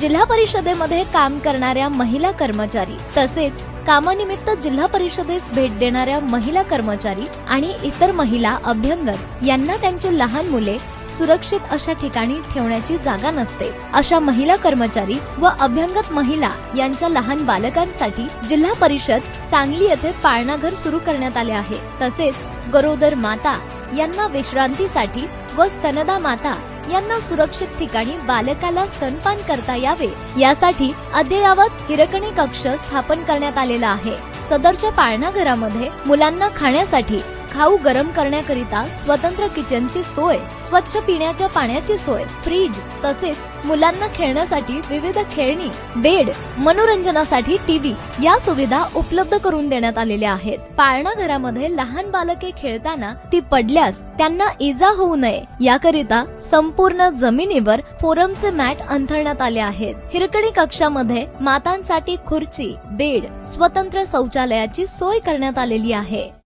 जिल्हा परिषदेमध्ये काम करणाऱ्या महिला कर्मचारी तसेच कामानिमित्त जिल्हा परिषदेस भेट देणाऱ्या महिला कर्मचारी आणि इतर महिला अभ्यंगत यांना त्यांची लहान मुले सुरक्षित अशा ठिकाणी ठेवण्याची जागा नसते. अशा महिला कर्मचारी व अभ्यंगत महिला यांच्या लहान बालकांसाठी जिल्हा परिषद सांगली येथे पाळणाघर सुरू करण्यात आले आहे. तसेच गरोदर माता यांना विश्रांतीसाठी व स्तनदा माता यांना सुरक्षित ठिकाणी बालकाला स्तनपान करता यावे. यासाठी अद्ययावत हिरकणी कक्ष स्थापन करण्यात आलेला आहे. सदरच्या पाळणाघरामध्ये मुलांना खाण्यासाठी खाऊ गरम करण्याकरिता स्वतंत्र किचनची सोय स्वच्छ पिण्याच्या पाण्याची सोय फ्रीज तसेच मुलांना खेळण्यासाठी विविध खेळणी बेड मनोरंजनासाठी टीव्ही या सुविधा उपलब्ध करून देण्यात आलेल्या आहेत. पाळणा घरामध्ये लहान बालके खेळताना ती पडल्यास त्यांना इजा होऊ नये. याकरिता संपूर्ण जमिनीवर फोरमचे मॅट अंथरण्यात आले आहेत. हिरकणी कक्षामध्ये मातांसाठी खुर्ची बेड स्वतंत्र शौचालयाची सोय करण्यात आलेली आहे.